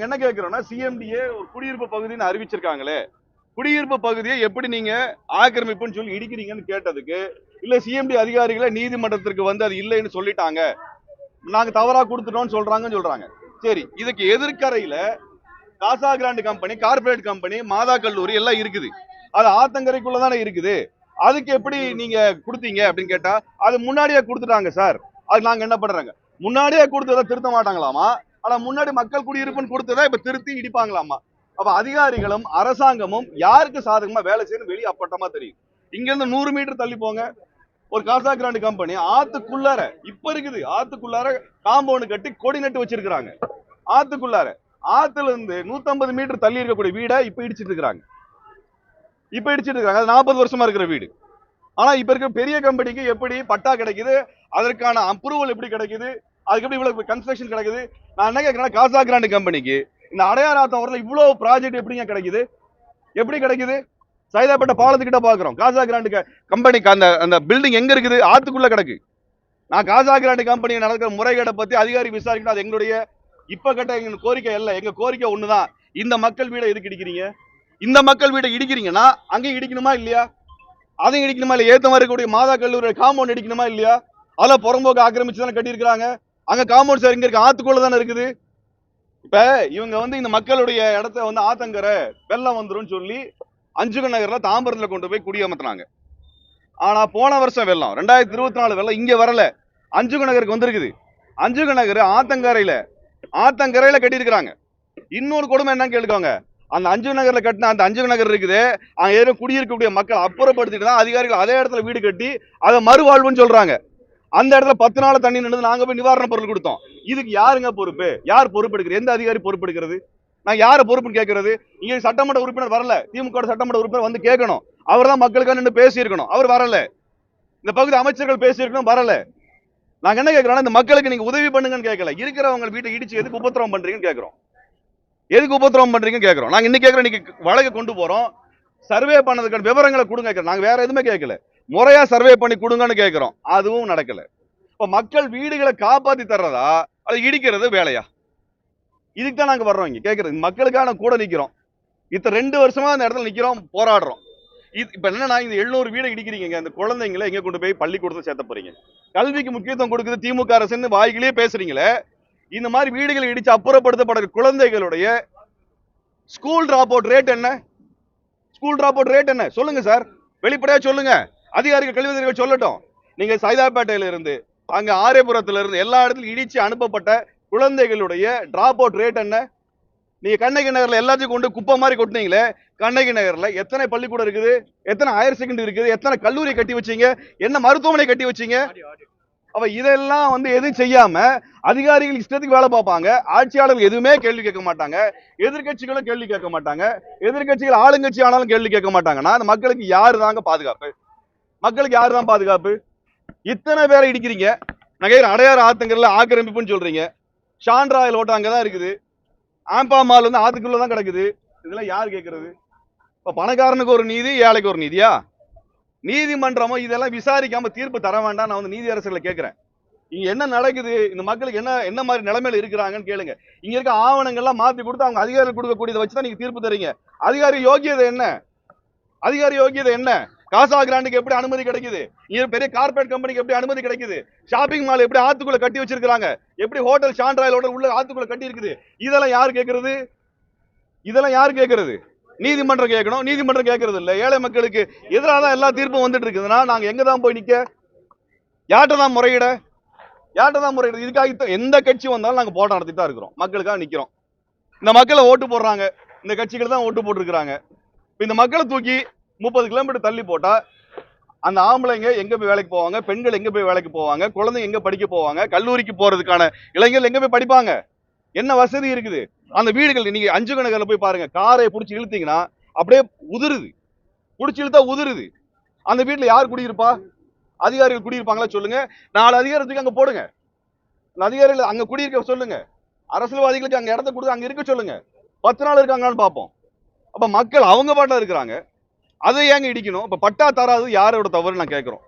நாங்க என்ன கேட்கிறோம்னா சிஎம்டிஏ ஒரு குடியிருப்பு பகுதின்னு அறிவிச்சிருக்காங்களே. குடியிருப்பு பகுதியை எப்படி நீங்க ஆக்கிரமிப்புன்னு சொல்லி இடிக்கிறீங்கன்னு கேட்டதுக்கு இல்ல சிஎம்டி அதிகாரிகளை நீதிமன்றத்திற்கு வந்து அது இல்லைன்னு சொல்லிட்டாங்க. நாங்க தவறா கொடுத்துட்டோம்னு சொல்றாங்கன்னு சொல்றாங்க. சரி இதுக்கு எதிர்க்கரையில Casa grand company corporate company Matha கல்லூரி எல்லாம் இருக்குது. அது ஆத்தங்கரைக்குள்ள தானே இருக்குது. அதுக்கு எப்படி நீங்க கொடுத்தீங்க அப்படின்னு கேட்டா அது முன்னாடியே கொடுத்துட்டாங்க சார். அது நாங்க என்ன பண்றாங்க? முன்னாடியே கொடுத்ததை திருத்த மாட்டாங்களாமா? ஆனா முன்னாடி மக்கள் குடியிருப்புன்னு கொடுத்ததா இப்ப திருத்தி இடிப்பாங்களாமா அப்ப அதிகாரிகளும் அரசாங்கமும் யாருக்கு சாதகமா வேலை செய்யணும் வெளியே அப்பட்டமா தெரியும். இங்க இருந்து நூறு மீட்டர் தள்ளி போங்க. ஒரு காசா கிராண்டு கம்பெனி ஆத்துக்குள்ளார இப்ப இருக்குது. ஆத்துக்குள்ளார காம்பவுண்ட் கட்டி கொடி நட்டு வச்சிருக்காங்க ஆத்துக்குள்ளார. ஆத்துல இருந்து 150 மீட்டர் தள்ளி இருக்கக்கூடிய வீடை இப்ப இடிச்சிட்டு இருக்கிறாங்க இப்ப இடிச்சிட்டு இருக்காங்க அது நாற்பது வருஷமா இருக்கிற வீடு. ஆனா இப்ப இருக்க பெரிய கம்பெனிக்கு எப்படி பட்டா கிடைக்குது? அதற்கான அப்ரூவல் எப்படி கிடைக்குது? அதுக்கு எப்படி இவ்வளவு கன்ஸ்ட்ரக்ஷன் கிடைக்குது? நான் என்ன கேட்கிறேன் காசா கிராண்ட் கம்பெனிக்கு இந்த அடையாராத்தம் வரல இவ்வளவு ப்ராஜெக்ட் எப்படிங்க கிடைக்குது? எப்படி கிடைக்குது? சைதாப்பேட்டை பாலத்துக்கிட்ட பாக்குறோம். காசா கிராண்ட் கம்பெனிக்கு அந்த அந்த பில்டிங் எங்க இருக்குது? ஆத்துக்குள்ள கிடக்கு. நான் காசா கிராண்ட் கம்பெனி நடக்கிற முறைகேடை பத்தி அதிகாரி விசாரிக்கணும். அது எங்களுடைய இப்ப கட்ட எங்க கோரிக்கை இல்லை எங்க கோரிக்கை ஒண்ணுதான். இந்த மக்கள் வீடை எதுக்கு இடிக்கிறீங்க? இந்த மக்கள் வீடை இடிக்கிறீங்கன்னா அங்கேயும் இடிக்கணுமா இல்லையா? அதையும் இடிக்கணுமா இல்லை ஏத்த மாதிரி இருக்கக்கூடிய மாதா கல்லூரி காம்பவுண்ட் இடிக்கணுமா இல்லையா? அதில் புறம்போக்கு ஆக்கிரமிச்சு தானே கட்டியிருக்கிறாங்க. அங்க காம்பவுண்ட் சார் இங்க இருக்கு. ஆத்துக்குள்ள தானே இருக்குது. இப்ப இவங்க வந்து இந்த மக்களுடைய இடத்த வந்து ஆத்தங்கரை வெள்ளம் வந்துடும் சொல்லி அஞ்சுக நகர்ல தாம்பரத்துல கொண்டு போய் குடியமர்த்தினாங்க ஆனா போன வருஷம் வெள்ளம் ரெண்டாயிரத்தி இருபத்தி நாலு வெள்ளம் இங்க வரல. அஞ்சுக நகருக்கு வந்திருக்குது. அஞ்சுக நகர் ஆத்தங்கரையில ஆத்தங்கரையில கட்டியிருக்கிறாங்க. இன்னொரு கொடுமை என்னன்னு கேளுக்கோங்க. அந்த அஞ்சு நகர்ல கட்டின அந்த அஞ்சு நகர் இருக்குது. அங்க ஏதோ குடியிருக்கக்கூடிய மக்கள் அப்புறப்படுத்திட்டு தான் அதிகாரிகள் அதே இடத்துல வீடு கட்டி அதை மறுவாழ்வுன்னு சொல்றாங்க. அந்த இடத்துல பத்து நாள் தண்ணி நின்று நாங்க போய் நிவாரண பொருள் கொடுத்தோம். இதுக்கு யாருங்க பொறுப்பு? யார் பொறுப்பெடுக்கிறது? எந்த அதிகாரி பொறுப்பெடுக்கிறது? நான் யார பொறுப்புன்னு கேட்கறது? இங்க சட்டமன்ற உறுப்பினர் வரல. திமுக சட்டமன்ற உறுப்பினர் வந்து கேட்கணும். அவர் தான் மக்களுக்காக நின்று பேசியிருக்கணும். அவர் வரல. இந்த பகுதி அமைச்சர்கள் பேசியிருக்கணும் வரல. நாங்க என்ன கேட்கிறோம் இந்த மக்களுக்கு நீங்க உதவி பண்ணுங்கன்னு கேட்கல. இருக்கிறவங்க வீட்டை இடிச்சு எதுக்கு உபத்திரவம் பண்றீங்கன்னு கேட்கிறோம். எதுக்கு உபத்திரவம் பண்றீங்கன்னு கேட்கிறோம். நாங்க இன்னைக்கு கேட்கறோம் இன்னைக்கு வழக்கு கொண்டு போறோம். சர்வே பண்ணதுக்கான விவரங்களை கொடுங்க கேட்கறோம். நாங்க வேற எதுவுமே கேட்கல. முறையா சர்வே பண்ணி கொடுங்கன்னு கேட்கிறோம். அதுவும் நடக்கல. இப்ப மக்கள் வீடுகளை காப்பாத்தி தர்றதா? அது இடிக்கிறது வேலையா? இதுக்கு தான் நாங்க வர்றோம் இங்க. கேட்கறது மக்களுக்கான கூட நிக்கிறோம். இத்த ரெண்டு வருஷமா அந்த இடத்துல நிக்கிறோம் போராடுறோம். இது இப்ப என்னன்னா இந்த எழுநூறு வீடு இடிக்கிறீங்க அந்த குழந்தைங்களை எங்க கொண்டு போய் பள்ளிக்கூடத்துல சேர்த்த போறீங்க? கல்விக்கு முக்கியத்துவம் கொடுக்குது திமுக அரசுன்னு வாய்களே பேசுறீங்களே? இந்த மாதிரி வீடுகளை இடிச்சு அப்புறப்படுத்தப்படுற குழந்தைகளுடைய ஸ்கூல் டிராப் அவுட் ரேட் என்ன? ஸ்கூல் டிராப் அவுட் ரேட் என்ன? சொல்லுங்க சார் வெளிப்படையா சொல்லுங்க. அதிகாரிகள் அதிகாரிகள் சொல்லட்டும். நீங்க சைதாப்பேட்டையில இருந்து அங்க ஆரியபுரத்துல இருந்து எல்லா இடத்துலயும் இடிச்சு அனுப்பப்பட்ட குழந்தைகளுடைய டிராப் அவுட் ரேட் என்ன? நீங்க கண்ணகி நகர்ல எல்லாத்தையும் கொண்டு குப்பை மாதிரி கொட்டினீங்களே கண்ணகி நகர்ல எத்தனை பள்ளிக்கூடம் இருக்குது? எத்தனை ஹையர் செகண்டரி இருக்குது? எத்தனை கல்லூரி கட்டி வச்சீங்க? என்ன மருத்துவமனை கட்டி வச்சீங்க? அப்ப இதெல்லாம் வந்து எதுவும் செய்யாம அதிகாரிகள் இஷ்டத்துக்கு வேலை பார்ப்பாங்க. ஆட்சியாளர்கள் எதுவுமே கேள்வி கேட்க மாட்டாங்க. எதிர்க்கட்சிகளும் கேள்வி கேட்க மாட்டாங்க. எதிர்க்கட்சிகள் ஆளுங்கட்சி ஆனாலும் கேள்வி கேட்க மாட்டாங்கன்னா அந்த மக்களுக்கு யாரு தாங்க பாதுகாப்பு? மக்களுக்கு யாரு தான் பாதுகாப்பு? இத்தனை பேரை இடிக்கிறீங்க. நகையர் அடையாறு ஆத்தங்கர்ல ஆக்கிரமிப்புன்னு சொல்றீங்க. ஷான்ராயல் ஓட்டம் அங்கே தான் இருக்குது. ஆம்பா மால் வந்து ஆத்துக்குள்ள தான் கிடக்குது. இதெல்லாம் யார் கேட்கறது இப்போ பணக்காரனுக்கு ஒரு நீதி ஏழைக்கு ஒரு நீதியா? நீதிமன்றமோ இதெல்லாம் விசாரிக்காம தீர்ப்பு தர வேண்டாம். நான் வந்து நீதி அரசுகளை கேட்குறேன் இங்க என்ன நடக்குது? இந்த மக்களுக்கு என்ன என்ன மாதிரி நிலைமையில இருக்கிறாங்கன்னு கேளுங்க. இங்க இருக்க ஆவணங்கள்லாம் மாத்தி கொடுத்து அவங்க அதிகாரிகள் கொடுக்கக்கூடியதை வச்சு தான் நீங்க தீர்ப்பு தரீங்க. அதிகாரி யோகியதை என்ன? அதிகாரி யோகியதை என்ன? காசா கிராண்டுக்கு எப்படி அனுமதி கிடைக்குது? இங்க பெரிய கார்பரேட் கம்பெனிக்கு எப்படி அனுமதி கிடைக்குது? ஷாப்பிங் மால் எப்படி ஆத்துக்குள்ள கட்டி வச்சிருக்காங்க எப்படி ஹோட்டல் சாண்ட்ராயல் ஹோட்டல் உள்ள ஆத்துக்குள்ள கட்டி இருக்குது? இதெல்லாம் யார் கேட்கறது இதெல்லாம் யார் கேட்கறது நீதிமன்றம் கேட்கணும். நீதிமன்றம் கேட்கறது இல்லை. ஏழை மக்களுக்கு எதிராக தான் எல்லா தீர்ப்பும் வந்துட்டு இருக்குதுன்னா நாங்க எங்க தான் போய் நிக்க? யார்கிட்ட தான் முறையிட? யார்கிட்ட தான் முறையிட? இதுக்காக எந்த கட்சி வந்தாலும் நாங்க போராட்டம் நடத்திட்டு தான் இருக்கிறோம். மக்களுக்காக நிக்கிறோம். இந்த மக்களை ஓட்டு போடுறாங்க. இந்த கட்சிகள் தான் ஓட்டு போட்டிருக்கிறாங்க. இந்த மக்களை தூக்கி முப்பது கிலோமீட்டர் தள்ளி போட்டா அந்த ஆம்பளைங்க எங்க போய் வேலைக்கு போவாங்க? பெண்கள் எங்க போய் வேலைக்கு போவாங்க? குழந்தைங்க எங்க படிக்க போவாங்க? கல்லூரிக்கு போறதுக்கான இளைஞர்கள் எங்க போய் படிப்பாங்க? என்ன வசதி இருக்குது? அந்த வீடுகள் நீங்க அஞ்சு கணக்கில் போய் பாருங்க. காரை பிடிச்சி இழுத்தீங்கன்னா அப்படியே உதிருது. பிடிச்சி இழுத்தா உதிருது. அந்த வீட்டுல யார் குடியிருப்பா? அதிகாரிகள் குடியிருப்பாங்களா சொல்லுங்க. நாலு அதிகாரத்துக்கு அங்க போடுங்க. அதிகாரிகள் அங்க குடியிருக்க சொல்லுங்க. அரசியல்வாதிகளுக்கு அங்க இடத்த கொடுத்து அங்க இருக்க சொல்லுங்க. பத்து நாள் இருக்காங்களான்னு பார்ப்போம். அப்ப மக்கள் அவங்க பாட்டில் இருக்கிறாங்க. அதை ஏங்க இடிக்கணும்? இப்போ பட்டா தராது யாரோட தவறு நான் கேட்குறோம்.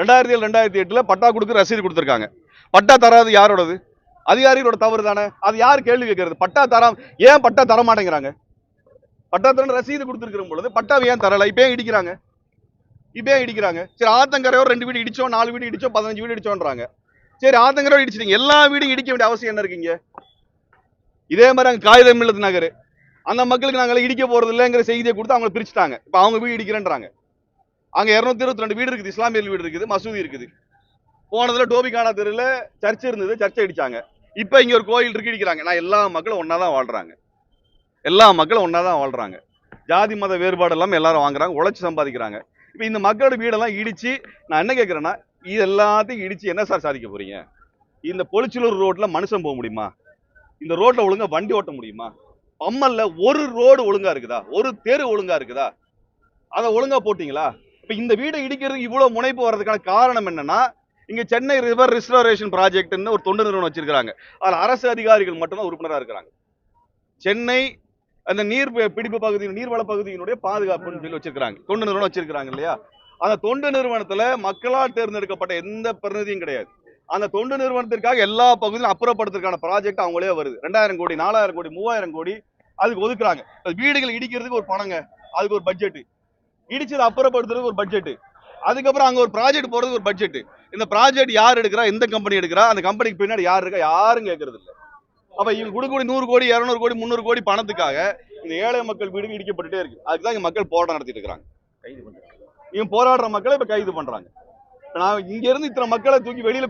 ரெண்டாயிரத்தி ஏழு ரெண்டாயிரத்தி எட்டில் பட்டா கொடுக்க ரசீது கொடுத்துருக்காங்க. பட்டா தராது யாரோடது? அதிகாரிகளோட தவறு தானே? அது யார் கேள்வி கேட்கறது? பட்டா தரம் ஏன் பட்டா தர மாட்டேங்கிறாங்க? பட்டா தரேன் ரசீது கொடுத்துருக்கிற பொழுது பட்டாவை ஏன் தரல? இப்போ ஏன் இடிக்கிறாங்க? இப்போ ஏன் இடிக்கிறாங்க? சரி ஆத்தங்கரையோ ரெண்டு வீடு இடிச்சோம் நாலு வீடு இடிச்சோம் பதினஞ்சு வீடு இடிச்சோன்றாங்க. சரி ஆத்தங்கரையோ இடிச்சிட்டீங்க. எல்லா வீடும் இடிக்க வேண்டிய அவசியம் என்ன இருக்கீங்க இதே மாதிரி அங்கே காகிதம் இல்லது நகர். அந்த மக்களுக்கு நாங்கள் இடிக்க போறது இல்லைங்கிற செய்தியை கொடுத்து அவங்களை பிரிச்சுட்டாங்க. இப்போ அவங்க வீடு இடிக்கிறேன்றாங்க. அங்க இருநூத்தி இருபத்தி ரெண்டு வீடு இருக்குது. இஸ்லாமியர் வீடு இருக்குது மசூதி இருக்குது. போனதுல டோபிகானா தெருவில் சர்ச் இருந்தது சர்ச்சை அடிச்சாங்க. இப்போ இங்க ஒரு கோயில் இருக்கு இடிக்கிறாங்க. நான் எல்லா மக்களும் ஒன்றா தான் வாழ்றாங்க. எல்லா மக்களும் ஒன்றா தான் வாழ்றாங்க. ஜாதி மத வேறுபாடு இல்லாமல் எல்லாரும் வாங்குறாங்க உழைச்சி சம்பாதிக்கிறாங்க. இப்போ இந்த மக்களோட வீடெல்லாம் இடிச்சு நான் என்ன கேட்கறேன்னா இது எல்லாத்தையும் இடிச்சு என்ன சார் சாதிக்க போறீங்க? இந்த பொலிச்சலூர் ரோட்ல மனுஷன் போக முடியுமா? இந்த ரோட்ல ஒழுங்கா வண்டி ஓட்ட முடியுமா? பம்மல்ல ஒரு ரோடு ஒழுங்கா இருக்குதா? ஒரு தெரு ஒழுங்கா இருக்குதா? அதை ஒழுங்கா போட்டீங்களா? இப்ப இந்த வீடை இடிக்கிறதுக்கு இவ்வளவு முனைப்பு வர்றதுக்கான காரணம் என்னன்னா இங்க சென்னை ரிவர் ரிஸ்டோரேஷன் ப்ராஜெக்ட்னு ஒரு தொண்டு நிறுவனம் வச்சிருக்காங்க அதுல அரசு அதிகாரிகள் மட்டும்தான் உறுப்பினரா இருக்கிறாங்க. சென்னை அந்த நீர் பிடிப்பு பகுதி நீர்வள பகுதியினுடைய பாதுகாப்புன்னு சொல்லி வச்சிருக்காங்க தொண்டு நிறுவனம் வச்சிருக்காங்க இல்லையா? அந்த தொண்டு நிறுவனத்துல மக்களால் தேர்ந்தெடுக்கப்பட்ட எந்த பிரதிநிதியும் கிடையாது. அந்த தொண்டு நிறுவனத்திற்காக எல்லா பகுதியிலும் அப்புறப்படுத்துறதுக்கான ப்ராஜெக்ட் அவங்களே வருது. ரெண்டாயிரம் கோடி நாலாயிரம் கோடி மூவாயிரம் கோடி அதுக்கு ஒதுக்குறாங்க. வீடுகள் இடிக்கிறதுக்கு ஒரு பணங்க. அதுக்கு ஒரு பட்ஜெட் இடிச்சதை அப்புறப்படுத்துறதுக்கு ஒரு பட்ஜெட் அதுக்கப்புறம் அங்க ஒரு ப்ராஜெக்ட் போறதுக்கு ஒரு பட்ஜெட் இந்த ப்ராஜெக்ட் யார் எடுக்கிறா? எந்த கம்பெனி எடுக்கிறா? அந்த கம்பெனிக்கு பின்னாடி யார் இருக்கா? யாரும் கேட்கறது இல்ல. அப்ப இவங்க கொடுக்கக்கூடிய நூறு கோடி இருநூறு கோடி முந்நூறு கோடி பணத்துக்காக இந்த ஏழை மக்கள் வீடு இடிக்கப்பட்டுட்டே இருக்கு. அதுக்குதான் இங்க மக்கள் போராட்டம் நடத்திட்டு இருக்காங்க இவங்க போராடுற மக்களை இப்ப கைது பண்றாங்க. நான் இங்க இருந்து இத்தனை மக்களை தூக்கி வெளியில